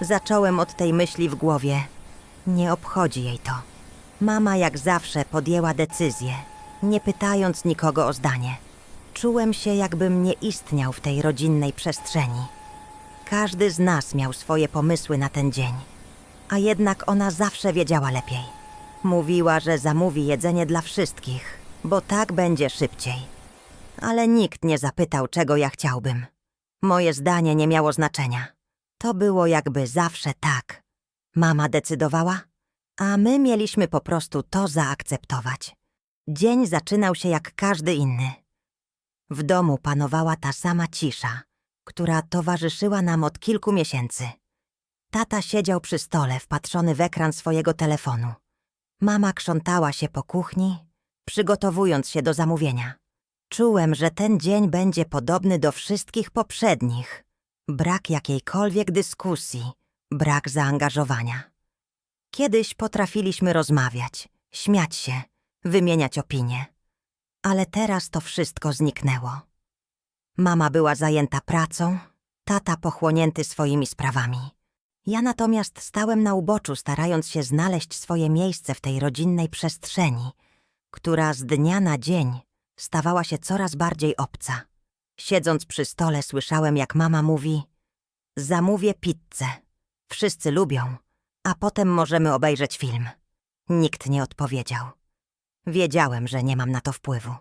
Zacząłem od tej myśli w głowie. Nie obchodzi jej to. Mama jak zawsze podjęła decyzję, nie pytając nikogo o zdanie. Czułem się, jakbym nie istniał w tej rodzinnej przestrzeni. Każdy z nas miał swoje pomysły na ten dzień, a jednak ona zawsze wiedziała lepiej. Mówiła, że zamówi jedzenie dla wszystkich, bo tak będzie szybciej. Ale nikt nie zapytał, czego ja chciałbym. Moje zdanie nie miało znaczenia. To było jakby zawsze tak. Mama decydowała, a my mieliśmy po prostu to zaakceptować. Dzień zaczynał się jak każdy inny. W domu panowała ta sama cisza, która towarzyszyła nam od kilku miesięcy. Tata siedział przy stole, wpatrzony w ekran swojego telefonu. Mama krzątała się po kuchni, przygotowując się do zamówienia. Czułem, że ten dzień będzie podobny do wszystkich poprzednich. Brak jakiejkolwiek dyskusji, brak zaangażowania. Kiedyś potrafiliśmy rozmawiać, śmiać się, wymieniać opinie. Ale teraz to wszystko zniknęło. Mama była zajęta pracą, tata pochłonięty swoimi sprawami. Ja natomiast stałem na uboczu, starając się znaleźć swoje miejsce w tej rodzinnej przestrzeni, która z dnia na dzień stawała się coraz bardziej obca. Siedząc przy stole, słyszałem, jak mama mówi: Zamówię pizzę. Wszyscy lubią, a potem możemy obejrzeć film. Nikt nie odpowiedział. Wiedziałem, że nie mam na to wpływu.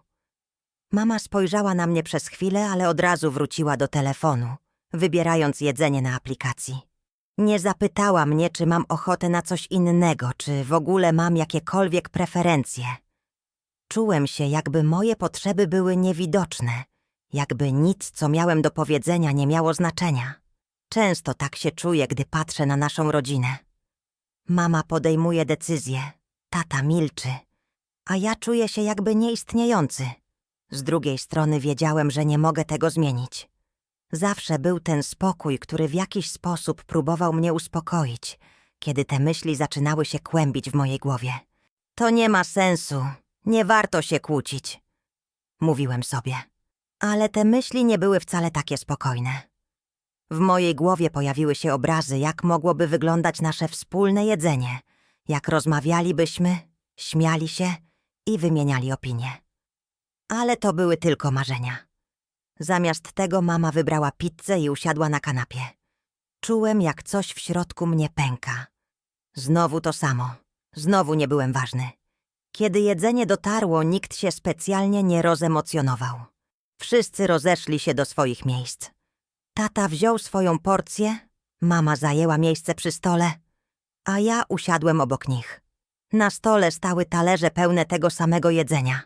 Mama spojrzała na mnie przez chwilę, ale od razu wróciła do telefonu, wybierając jedzenie na aplikacji. Nie zapytała mnie, czy mam ochotę na coś innego, czy w ogóle mam jakiekolwiek preferencje. Czułem się, jakby moje potrzeby były niewidoczne, jakby nic, co miałem do powiedzenia, nie miało znaczenia. Często tak się czuję, gdy patrzę na naszą rodzinę. Mama podejmuje decyzje, tata milczy, a ja czuję się jakby nieistniejący. Z drugiej strony wiedziałem, że nie mogę tego zmienić. Zawsze był ten spokój, który w jakiś sposób próbował mnie uspokoić, kiedy te myśli zaczynały się kłębić w mojej głowie. To nie ma sensu, nie warto się kłócić, mówiłem sobie. Ale te myśli nie były wcale takie spokojne. W mojej głowie pojawiły się obrazy, jak mogłoby wyglądać nasze wspólne jedzenie, jak rozmawialibyśmy, śmiali się i wymieniali opinie. Ale to były tylko marzenia. Zamiast tego mama wybrała pizzę i usiadła na kanapie. Czułem, jak coś w środku mnie pęka. Znowu to samo. Znowu nie byłem ważny. Kiedy jedzenie dotarło, nikt się specjalnie nie rozemocjonował. Wszyscy rozeszli się do swoich miejsc. Tata wziął swoją porcję, mama zajęła miejsce przy stole, a ja usiadłem obok nich. Na stole stały talerze pełne tego samego jedzenia.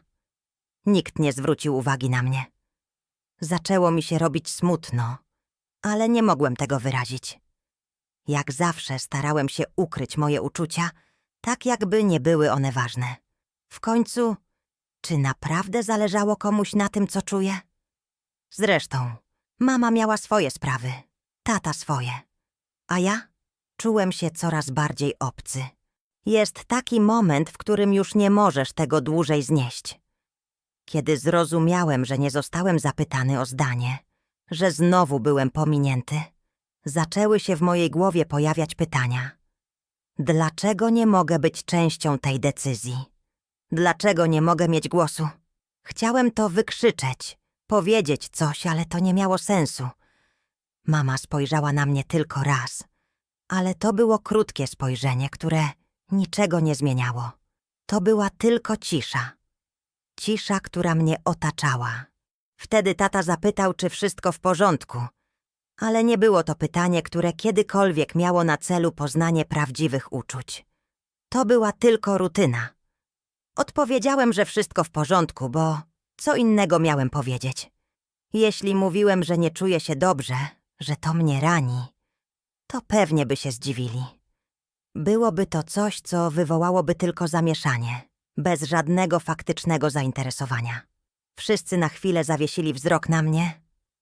Nikt nie zwrócił uwagi na mnie. Zaczęło mi się robić smutno, ale nie mogłem tego wyrazić. Jak zawsze starałem się ukryć moje uczucia, tak jakby nie były one ważne. W końcu, czy naprawdę zależało komuś na tym, co czuję? Zresztą, mama miała swoje sprawy, tata swoje, a ja czułem się coraz bardziej obcy. Jest taki moment, w którym już nie możesz tego dłużej znieść. Kiedy zrozumiałem, że nie zostałem zapytany o zdanie, że znowu byłem pominięty, zaczęły się w mojej głowie pojawiać pytania. Dlaczego nie mogę być częścią tej decyzji? Dlaczego nie mogę mieć głosu? Chciałem to wykrzyczeć, powiedzieć coś, ale to nie miało sensu. Mama spojrzała na mnie tylko raz, ale to było krótkie spojrzenie, które niczego nie zmieniało. To była tylko cisza. Cisza, która mnie otaczała. Wtedy tata zapytał, czy wszystko w porządku, ale nie było to pytanie, które kiedykolwiek miało na celu poznanie prawdziwych uczuć. To była tylko rutyna. Odpowiedziałem, że wszystko w porządku, bo co innego miałem powiedzieć. Jeśli mówiłem, że nie czuję się dobrze, że to mnie rani, to pewnie by się zdziwili. Byłoby to coś, co wywołałoby tylko zamieszanie, bez żadnego faktycznego zainteresowania. Wszyscy na chwilę zawiesili wzrok na mnie,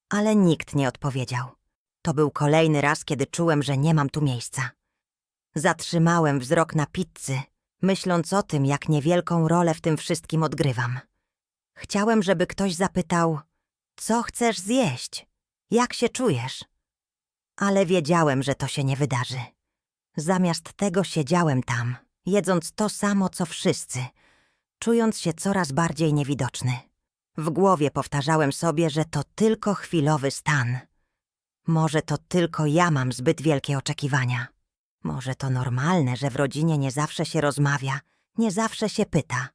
ale nikt nie odpowiedział. To był kolejny raz, kiedy czułem, że nie mam tu miejsca. Zatrzymałem wzrok na pizzy, myśląc o tym, jak niewielką rolę w tym wszystkim odgrywam. Chciałem, żeby ktoś zapytał: Co chcesz zjeść? Jak się czujesz? Ale wiedziałem, że to się nie wydarzy. Zamiast tego siedziałem tam, jedząc to samo co wszyscy, czując się coraz bardziej niewidoczny. W głowie powtarzałem sobie, że to tylko chwilowy stan. Może to tylko ja mam zbyt wielkie oczekiwania. Może to normalne, że w rodzinie nie zawsze się rozmawia, nie zawsze się pyta.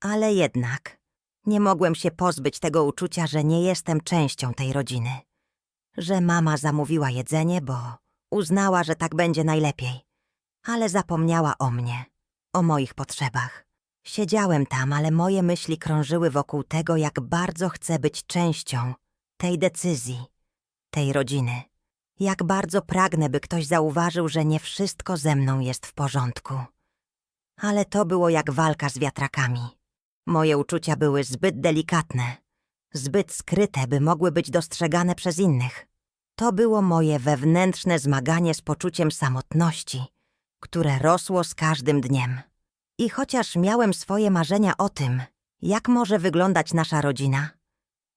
Ale jednak nie mogłem się pozbyć tego uczucia, że nie jestem częścią tej rodziny. Że mama zamówiła jedzenie, bo uznała, że tak będzie najlepiej. Ale zapomniała o mnie, o moich potrzebach. Siedziałem tam, ale moje myśli krążyły wokół tego, jak bardzo chcę być częścią tej decyzji, tej rodziny. Jak bardzo pragnę, by ktoś zauważył, że nie wszystko ze mną jest w porządku. Ale to było jak walka z wiatrakami. Moje uczucia były zbyt delikatne, zbyt skryte, by mogły być dostrzegane przez innych. To było moje wewnętrzne zmaganie z poczuciem samotności, które rosło z każdym dniem. I chociaż miałem swoje marzenia o tym, jak może wyglądać nasza rodzina,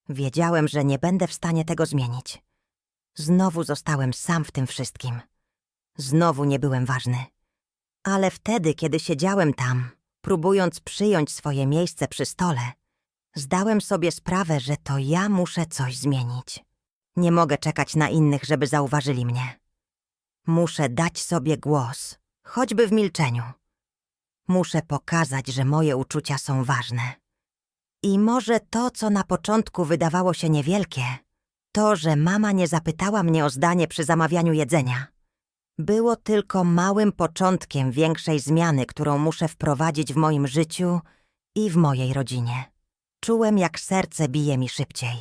wiedziałem, że nie będę w stanie tego zmienić. Znowu zostałem sam w tym wszystkim. Znowu nie byłem ważny. Ale wtedy, kiedy siedziałem tam, próbując przyjąć swoje miejsce przy stole, zdałem sobie sprawę, że to ja muszę coś zmienić. Nie mogę czekać na innych, żeby zauważyli mnie. Muszę dać sobie głos, choćby w milczeniu. Muszę pokazać, że moje uczucia są ważne. I może to, co na początku wydawało się niewielkie, to, że mama nie zapytała mnie o zdanie przy zamawianiu jedzenia, było tylko małym początkiem większej zmiany, którą muszę wprowadzić w moim życiu i w mojej rodzinie. Czułem, jak serce bije mi szybciej.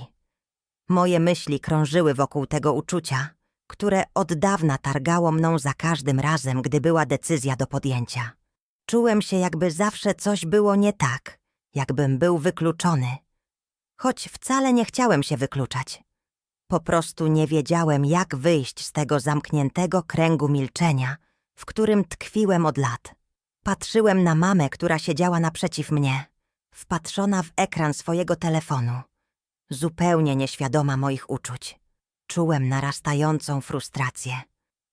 Moje myśli krążyły wokół tego uczucia, które od dawna targało mną za każdym razem, gdy była decyzja do podjęcia. Czułem się, jakby zawsze coś było nie tak, jakbym był wykluczony. Choć wcale nie chciałem się wykluczać. Po prostu nie wiedziałem, jak wyjść z tego zamkniętego kręgu milczenia, w którym tkwiłem od lat. Patrzyłem na mamę, która siedziała naprzeciw mnie, wpatrzona w ekran swojego telefonu, zupełnie nieświadoma moich uczuć. Czułem narastającą frustrację.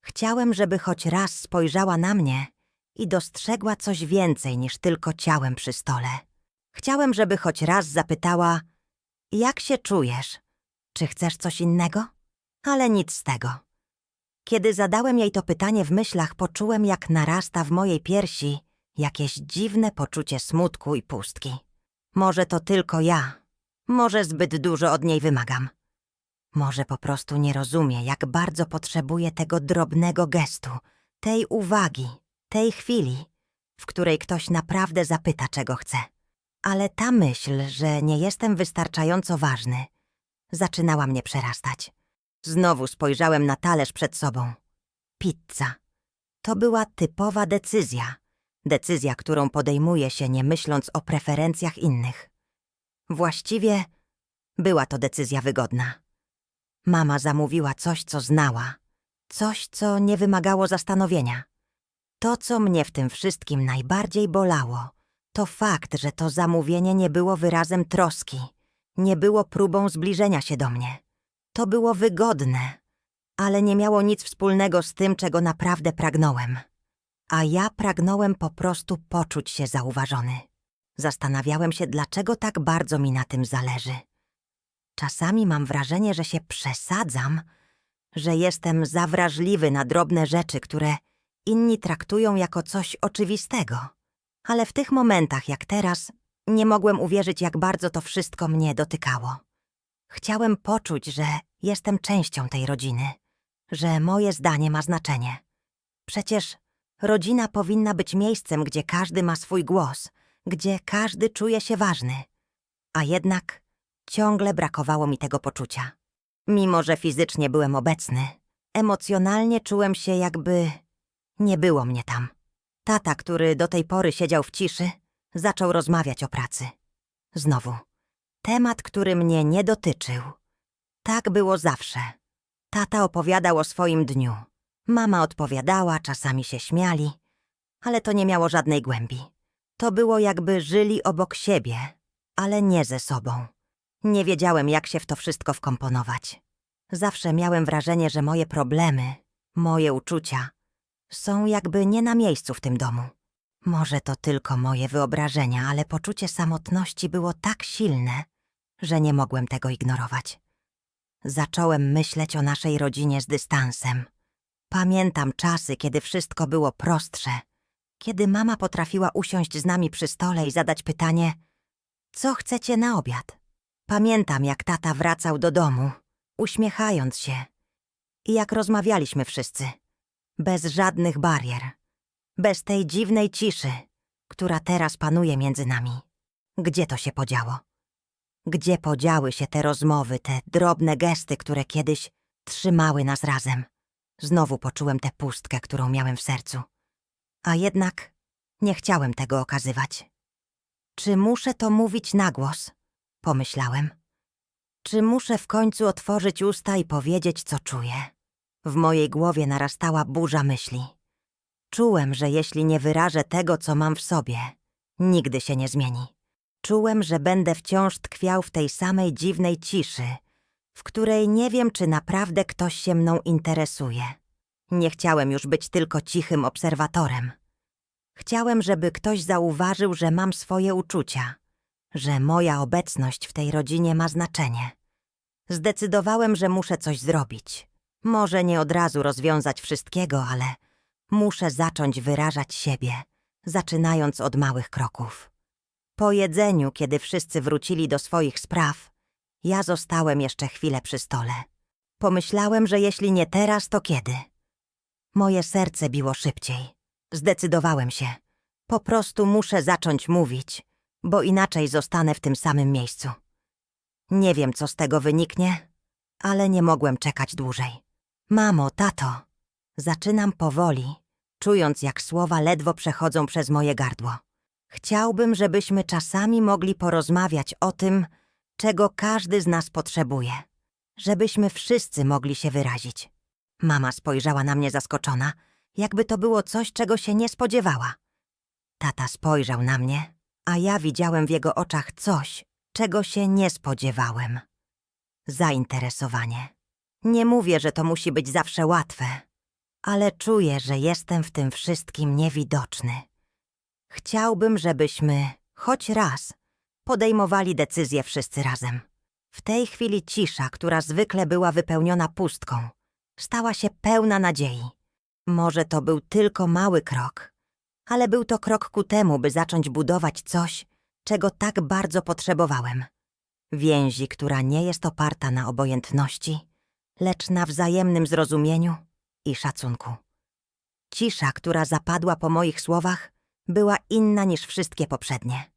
Chciałem, żeby choć raz spojrzała na mnie i dostrzegła coś więcej niż tylko ciałem przy stole. Chciałem, żeby choć raz zapytała: Jak się czujesz? Czy chcesz coś innego? Ale nic z tego. Kiedy zadałem jej to pytanie w myślach, poczułem, jak narasta w mojej piersi jakieś dziwne poczucie smutku i pustki. Może to tylko ja, może zbyt dużo od niej wymagam. Może po prostu nie rozumie, jak bardzo potrzebuję tego drobnego gestu, tej uwagi, tej chwili, w której ktoś naprawdę zapyta, czego chce. Ale ta myśl, że nie jestem wystarczająco ważny, zaczynała mnie przerastać. Znowu spojrzałem na talerz przed sobą. Pizza. To była typowa decyzja. Decyzja, którą podejmuje się nie myśląc o preferencjach innych. Właściwie była to decyzja wygodna. Mama zamówiła coś, co znała, coś, co nie wymagało zastanowienia. To, co mnie w tym wszystkim najbardziej bolało, to fakt, że to zamówienie nie było wyrazem troski, nie było próbą zbliżenia się do mnie. To było wygodne, ale nie miało nic wspólnego z tym, czego naprawdę pragnąłem. A ja pragnąłem po prostu poczuć się zauważony. Zastanawiałem się, dlaczego tak bardzo mi na tym zależy. Czasami mam wrażenie, że się przesadzam, że jestem zawrażliwy na drobne rzeczy, które inni traktują jako coś oczywistego. Ale w tych momentach, jak teraz, nie mogłem uwierzyć, jak bardzo to wszystko mnie dotykało. Chciałem poczuć, że jestem częścią tej rodziny, że moje zdanie ma znaczenie. Przecież rodzina powinna być miejscem, gdzie każdy ma swój głos, gdzie każdy czuje się ważny. A jednak ciągle brakowało mi tego poczucia. Mimo, że fizycznie byłem obecny, emocjonalnie czułem się jakby nie było mnie tam. Tata, który do tej pory siedział w ciszy, zaczął rozmawiać o pracy. Znowu. Temat, który mnie nie dotyczył. Tak było zawsze. Tata opowiadał o swoim dniu. Mama odpowiadała, czasami się śmiali, ale to nie miało żadnej głębi. To było jakby żyli obok siebie, ale nie ze sobą. Nie wiedziałem, jak się w to wszystko wkomponować. Zawsze miałem wrażenie, że moje problemy, moje uczucia są jakby nie na miejscu w tym domu. Może to tylko moje wyobrażenia, ale poczucie samotności było tak silne, że nie mogłem tego ignorować. Zacząłem myśleć o naszej rodzinie z dystansem. Pamiętam czasy, kiedy wszystko było prostsze, kiedy mama potrafiła usiąść z nami przy stole i zadać pytanie: Co chcecie na obiad? Pamiętam, jak tata wracał do domu, uśmiechając się, i jak rozmawialiśmy wszyscy, bez żadnych barier, bez tej dziwnej ciszy, która teraz panuje między nami. Gdzie to się podziało? Gdzie podziały się te rozmowy, te drobne gesty, które kiedyś trzymały nas razem? Znowu poczułem tę pustkę, którą miałem w sercu. A jednak nie chciałem tego okazywać. Czy muszę to mówić na głos? Pomyślałem. Czy muszę w końcu otworzyć usta i powiedzieć, co czuję? W mojej głowie narastała burza myśli. Czułem, że jeśli nie wyrażę tego, co mam w sobie, nigdy się nie zmieni. Czułem, że będę wciąż tkwiał w tej samej dziwnej ciszy, w której nie wiem, czy naprawdę ktoś się mną interesuje. Nie chciałem już być tylko cichym obserwatorem. Chciałem, żeby ktoś zauważył, że mam swoje uczucia, że moja obecność w tej rodzinie ma znaczenie. Zdecydowałem, że muszę coś zrobić. Może nie od razu rozwiązać wszystkiego, ale muszę zacząć wyrażać siebie, zaczynając od małych kroków. Po jedzeniu, kiedy wszyscy wrócili do swoich spraw, ja zostałem jeszcze chwilę przy stole. Pomyślałem, że jeśli nie teraz, to kiedy? Moje serce biło szybciej. Zdecydowałem się. Po prostu muszę zacząć mówić, bo inaczej zostanę w tym samym miejscu. Nie wiem, co z tego wyniknie, ale nie mogłem czekać dłużej. Mamo, tato, zaczynam powoli, czując jak słowa ledwo przechodzą przez moje gardło. Chciałbym, żebyśmy czasami mogli porozmawiać o tym, czego każdy z nas potrzebuje. Żebyśmy wszyscy mogli się wyrazić. Mama spojrzała na mnie zaskoczona, jakby to było coś, czego się nie spodziewała. Tata spojrzał na mnie, a ja widziałem w jego oczach coś, czego się nie spodziewałem. Zainteresowanie. Nie mówię, że to musi być zawsze łatwe, ale czuję, że jestem w tym wszystkim niewidoczny. Chciałbym, żebyśmy, choć raz, podejmowali decyzje wszyscy razem. W tej chwili cisza, która zwykle była wypełniona pustką, stała się pełna nadziei. Może to był tylko mały krok, ale był to krok ku temu, by zacząć budować coś, czego tak bardzo potrzebowałem. Więzi, która nie jest oparta na obojętności, lecz na wzajemnym zrozumieniu i szacunku. Cisza, która zapadła po moich słowach, była inna niż wszystkie poprzednie.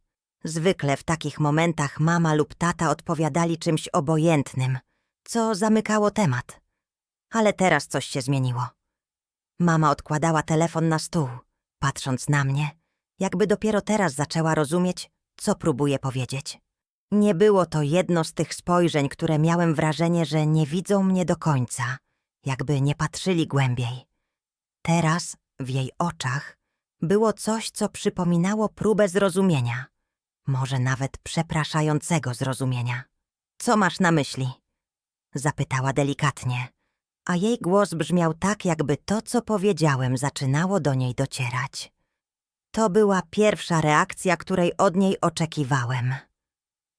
Zwykle w takich momentach mama lub tata odpowiadali czymś obojętnym, co zamykało temat. Ale teraz coś się zmieniło. Mama odkładała telefon na stół, patrząc na mnie, jakby dopiero teraz zaczęła rozumieć, co próbuję powiedzieć. Nie było to jedno z tych spojrzeń, które miałem wrażenie, że nie widzą mnie do końca, jakby nie patrzyli głębiej. Teraz w jej oczach było coś, co przypominało próbę zrozumienia, może nawet przepraszającego zrozumienia. Co masz na myśli? Zapytała delikatnie, a jej głos brzmiał tak, jakby to, co powiedziałem, zaczynało do niej docierać. To była pierwsza reakcja, której od niej oczekiwałem.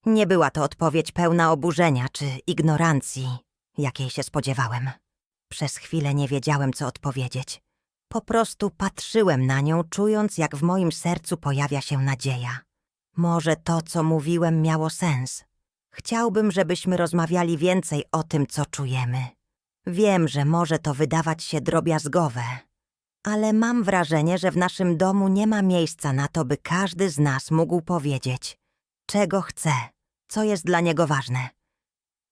Nie była to odpowiedź pełna oburzenia czy ignorancji, jakiej się spodziewałem. Przez chwilę nie wiedziałem, co odpowiedzieć. Po prostu patrzyłem na nią, czując, jak w moim sercu pojawia się nadzieja. Może to, co mówiłem, miało sens. Chciałbym, żebyśmy rozmawiali więcej o tym, co czujemy. Wiem, że może to wydawać się drobiazgowe, ale mam wrażenie, że w naszym domu nie ma miejsca na to, by każdy z nas mógł powiedzieć, czego chce, co jest dla niego ważne.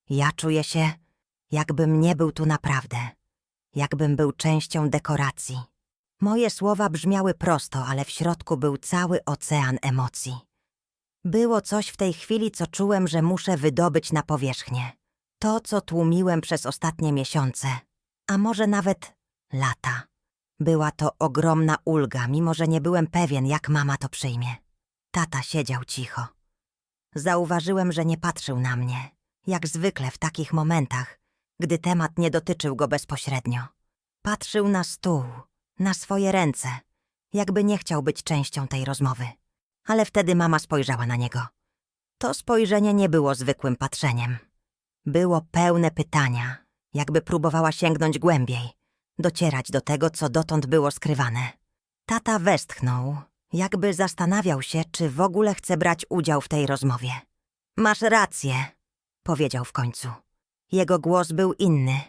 Ja czuję się, jakbym nie był tu naprawdę, jakbym był częścią dekoracji. Moje słowa brzmiały prosto, ale w środku był cały ocean emocji. Było coś w tej chwili, co czułem, że muszę wydobyć na powierzchnię. To, co tłumiłem przez ostatnie miesiące, a może nawet lata. Była to ogromna ulga, mimo że nie byłem pewien, jak mama to przyjmie. Tata siedział cicho. Zauważyłem, że nie patrzył na mnie, jak zwykle w takich momentach, gdy temat nie dotyczył go bezpośrednio. Patrzył na stół, na swoje ręce, jakby nie chciał być częścią tej rozmowy. Ale wtedy mama spojrzała na niego. To spojrzenie nie było zwykłym patrzeniem. Było pełne pytania, jakby próbowała sięgnąć głębiej, docierać do tego, co dotąd było skrywane. Tata westchnął, jakby zastanawiał się, czy w ogóle chce brać udział w tej rozmowie. Masz rację, powiedział w końcu. Jego głos był inny,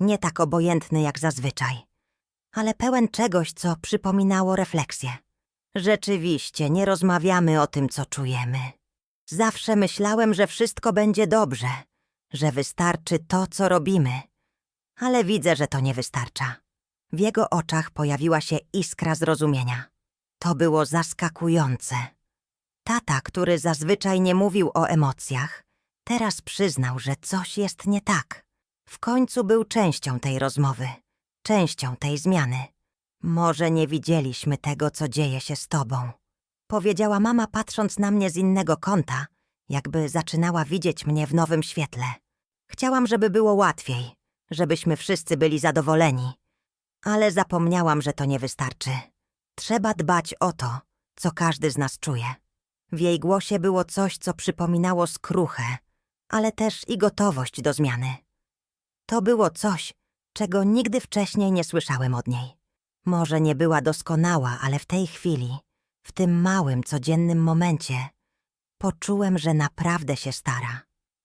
nie tak obojętny jak zazwyczaj, ale pełen czegoś, co przypominało refleksję. Rzeczywiście, nie rozmawiamy o tym, co czujemy. Zawsze myślałem, że wszystko będzie dobrze, że wystarczy to, co robimy. Ale widzę, że to nie wystarcza. W jego oczach pojawiła się iskra zrozumienia. To było zaskakujące. Tata, który zazwyczaj nie mówił o emocjach, teraz przyznał, że coś jest nie tak. W końcu był częścią tej rozmowy, częścią tej zmiany. Może nie widzieliśmy tego, co dzieje się z tobą. Powiedziała mama, patrząc na mnie z innego kąta, jakby zaczynała widzieć mnie w nowym świetle. Chciałam, żeby było łatwiej, żebyśmy wszyscy byli zadowoleni. Ale zapomniałam, że to nie wystarczy. Trzeba dbać o to, co każdy z nas czuje. W jej głosie było coś, co przypominało skruchę, ale też i gotowość do zmiany. To było coś, czego nigdy wcześniej nie słyszałem od niej. Może nie była doskonała, ale w tej chwili, w tym małym, codziennym momencie, poczułem, że naprawdę się stara.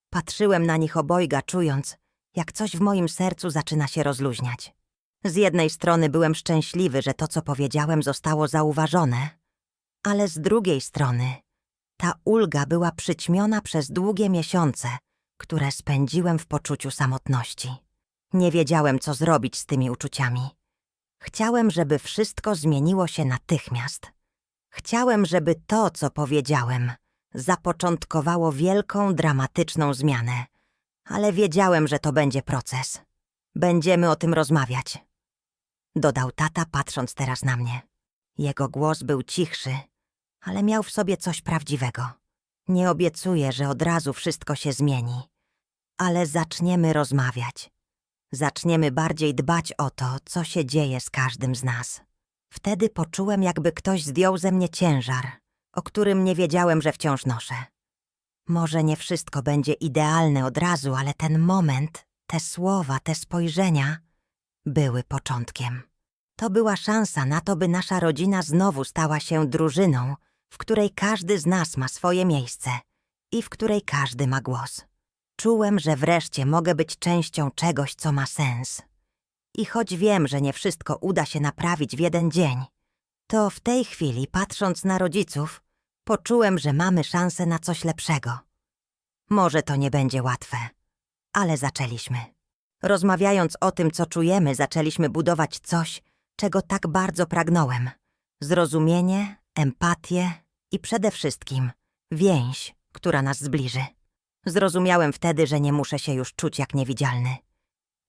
Patrzyłem na nich obojga, czując, jak coś w moim sercu zaczyna się rozluźniać. Z jednej strony byłem szczęśliwy, że to, co powiedziałem, zostało zauważone, ale z drugiej strony ta ulga była przyćmiona przez długie miesiące, które spędziłem w poczuciu samotności. Nie wiedziałem, co zrobić z tymi uczuciami. Chciałem, żeby wszystko zmieniło się natychmiast. Chciałem, żeby to, co powiedziałem, zapoczątkowało wielką, dramatyczną zmianę. Ale wiedziałem, że to będzie proces. Będziemy o tym rozmawiać. Dodał tata, patrząc teraz na mnie. Jego głos był cichszy, ale miał w sobie coś prawdziwego. Nie obiecuję, że od razu wszystko się zmieni, ale zaczniemy rozmawiać. Zaczniemy bardziej dbać o to, co się dzieje z każdym z nas. Wtedy poczułem, jakby ktoś zdjął ze mnie ciężar, o którym nie wiedziałem, że wciąż noszę. Może nie wszystko będzie idealne od razu, ale ten moment, te słowa, te spojrzenia były początkiem. To była szansa na to, by nasza rodzina znowu stała się drużyną, w której każdy z nas ma swoje miejsce i w której każdy ma głos. Czułem, że wreszcie mogę być częścią czegoś, co ma sens. I choć wiem, że nie wszystko uda się naprawić w jeden dzień, to w tej chwili, patrząc na rodziców, poczułem, że mamy szansę na coś lepszego. Może to nie będzie łatwe, ale zaczęliśmy. Rozmawiając o tym, co czujemy, zaczęliśmy budować coś, czego tak bardzo pragnąłem. Zrozumienie, empatię i przede wszystkim więź, która nas zbliży. Zrozumiałem wtedy, że nie muszę się już czuć jak niewidzialny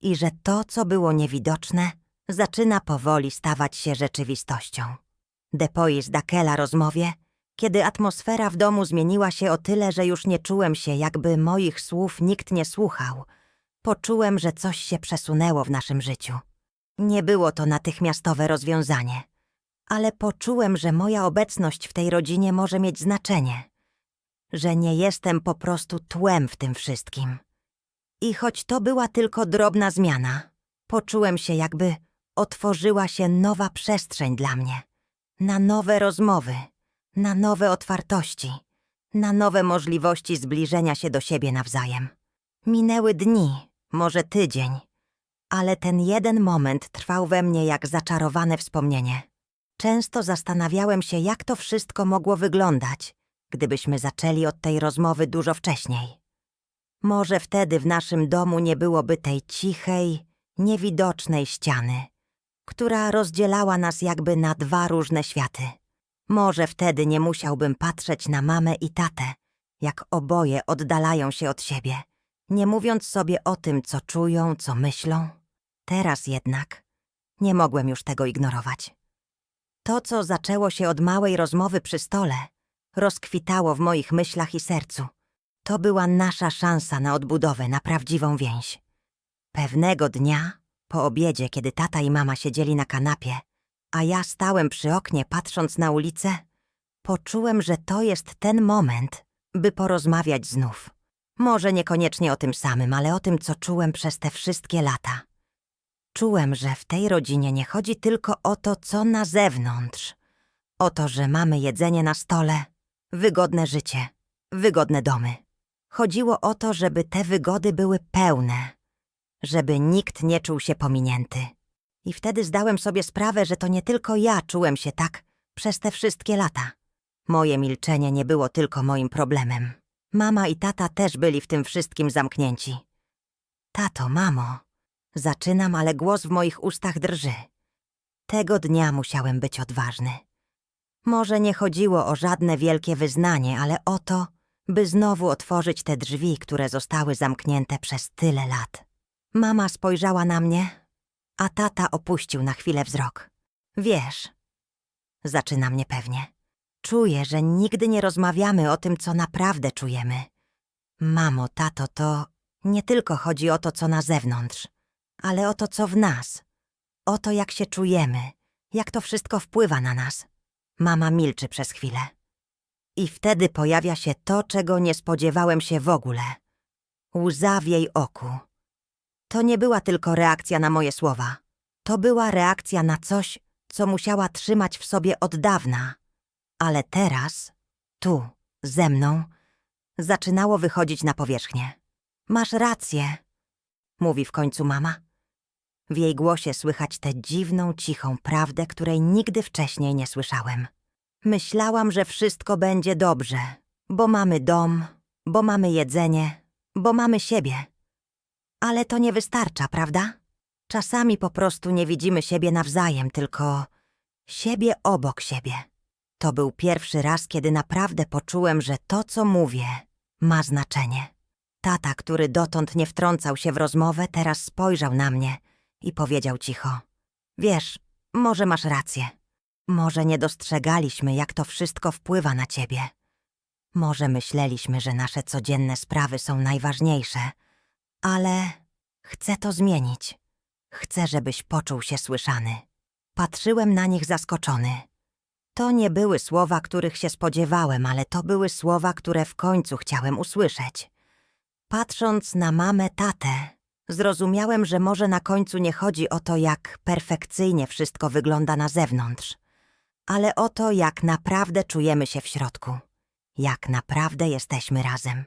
i że to, co było niewidoczne, zaczyna powoli stawać się rzeczywistością. Depois Dakela rozmowie, kiedy atmosfera w domu zmieniła się o tyle, że już nie czułem się, jakby moich słów nikt nie słuchał, poczułem, że coś się przesunęło w naszym życiu. Nie było to natychmiastowe rozwiązanie, ale poczułem, że moja obecność w tej rodzinie może mieć znaczenie, że nie jestem po prostu tłem w tym wszystkim. I choć to była tylko drobna zmiana, poczułem się jakby otworzyła się nowa przestrzeń dla mnie, na nowe rozmowy, na nowe otwartości, na nowe możliwości zbliżenia się do siebie nawzajem. Minęły dni, może tydzień, ale ten jeden moment trwał we mnie jak zaczarowane wspomnienie. Często zastanawiałem się, jak to wszystko mogło wyglądać, gdybyśmy zaczęli od tej rozmowy dużo wcześniej. Może wtedy w naszym domu nie byłoby tej cichej, niewidocznej ściany, która rozdzielała nas jakby na dwa różne światy. Może wtedy nie musiałbym patrzeć na mamę i tatę, jak oboje oddalają się od siebie, nie mówiąc sobie o tym, co czują, co myślą. Teraz jednak nie mogłem już tego ignorować. To, co zaczęło się od małej rozmowy przy stole, rozkwitało w moich myślach i sercu. To była nasza szansa na odbudowę, na prawdziwą więź. Pewnego dnia, po obiedzie, kiedy tata i mama siedzieli na kanapie, a ja stałem przy oknie patrząc na ulicę, poczułem, że to jest ten moment, by porozmawiać znów. Może niekoniecznie o tym samym, ale o tym, co czułem przez te wszystkie lata. Czułem, że w tej rodzinie nie chodzi tylko o to, co na zewnątrz. O to, że mamy jedzenie na stole, wygodne życie, wygodne domy. Chodziło o to, żeby te wygody były pełne, żeby nikt nie czuł się pominięty. I wtedy zdałem sobie sprawę, że to nie tylko ja czułem się tak przez te wszystkie lata. Moje milczenie nie było tylko moim problemem. Mama i tata też byli w tym wszystkim zamknięci. Tato, mamo, zaczynam, ale głos w moich ustach drży. Tego dnia musiałem być odważny. Może nie chodziło o żadne wielkie wyznanie, ale o to, by znowu otworzyć te drzwi, które zostały zamknięte przez tyle lat. Mama spojrzała na mnie, a tata opuścił na chwilę wzrok. Wiesz, zaczyna mnie pewnie. Czuję, że nigdy nie rozmawiamy o tym, co naprawdę czujemy. Mamo, tato, to nie tylko chodzi o to, co na zewnątrz, ale o to, co w nas. O to, jak się czujemy, jak to wszystko wpływa na nas. Mama milczy przez chwilę. I wtedy pojawia się to, czego nie spodziewałem się w ogóle. Łza w jej oku. To nie była tylko reakcja na moje słowa. To była reakcja na coś, co musiała trzymać w sobie od dawna. Ale teraz, tu, ze mną, zaczynało wychodzić na powierzchnię. Masz rację, mówi w końcu mama. W jej głosie słychać tę dziwną, cichą prawdę, której nigdy wcześniej nie słyszałem. Myślałam, że wszystko będzie dobrze, bo mamy dom, bo mamy jedzenie, bo mamy siebie. Ale to nie wystarcza, prawda? Czasami po prostu nie widzimy siebie nawzajem, tylko siebie obok siebie. To był pierwszy raz, kiedy naprawdę poczułem, że to, co mówię, ma znaczenie. Tata, który dotąd nie wtrącał się w rozmowę, teraz spojrzał na mnie i powiedział cicho: Wiesz, może masz rację. Może nie dostrzegaliśmy, jak to wszystko wpływa na ciebie. Może myśleliśmy, że nasze codzienne sprawy są najważniejsze, ale chcę to zmienić. Chcę, żebyś poczuł się słyszany. Patrzyłem na nich zaskoczony. To nie były słowa, których się spodziewałem, ale to były słowa, które w końcu chciałem usłyszeć. Patrząc na mamę, tatę, zrozumiałem, że może na końcu nie chodzi o to, jak perfekcyjnie wszystko wygląda na zewnątrz, ale o to, jak naprawdę czujemy się w środku, jak naprawdę jesteśmy razem.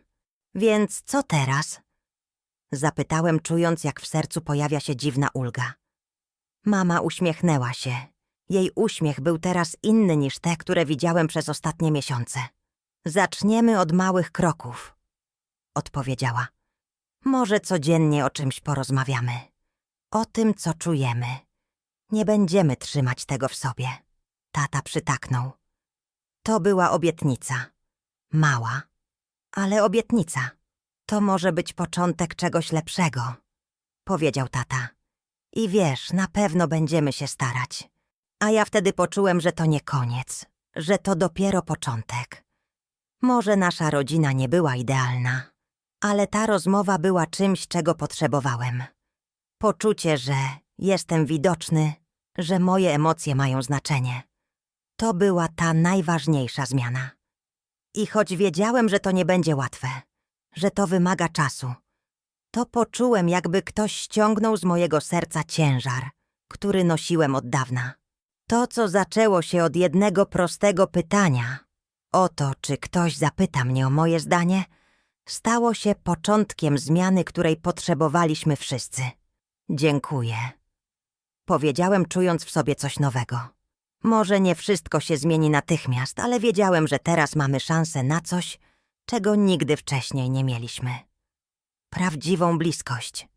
Więc co teraz? Zapytałem, czując, jak w sercu pojawia się dziwna ulga. Mama uśmiechnęła się. Jej uśmiech był teraz inny niż te, które widziałem przez ostatnie miesiące. Zaczniemy od małych kroków, odpowiedziała. Może codziennie o czymś porozmawiamy. O tym, co czujemy. Nie będziemy trzymać tego w sobie. Tata przytaknął. To była obietnica. Mała, ale obietnica. To może być początek czegoś lepszego, powiedział tata. I wiesz, na pewno będziemy się starać. A ja wtedy poczułem, że to nie koniec, że to dopiero początek. Może nasza rodzina nie była idealna, ale ta rozmowa była czymś, czego potrzebowałem. Poczucie, że jestem widoczny, że moje emocje mają znaczenie. To była ta najważniejsza zmiana. I choć wiedziałem, że to nie będzie łatwe, że to wymaga czasu, to poczułem, jakby ktoś ściągnął z mojego serca ciężar, który nosiłem od dawna. To, co zaczęło się od jednego prostego pytania, o to, czy ktoś zapyta mnie o moje zdanie, stało się początkiem zmiany, której potrzebowaliśmy wszyscy. Dziękuję. Powiedziałem, czując w sobie coś nowego. Może nie wszystko się zmieni natychmiast, ale wiedziałem, że teraz mamy szansę na coś, czego nigdy wcześniej nie mieliśmy. Prawdziwą bliskość.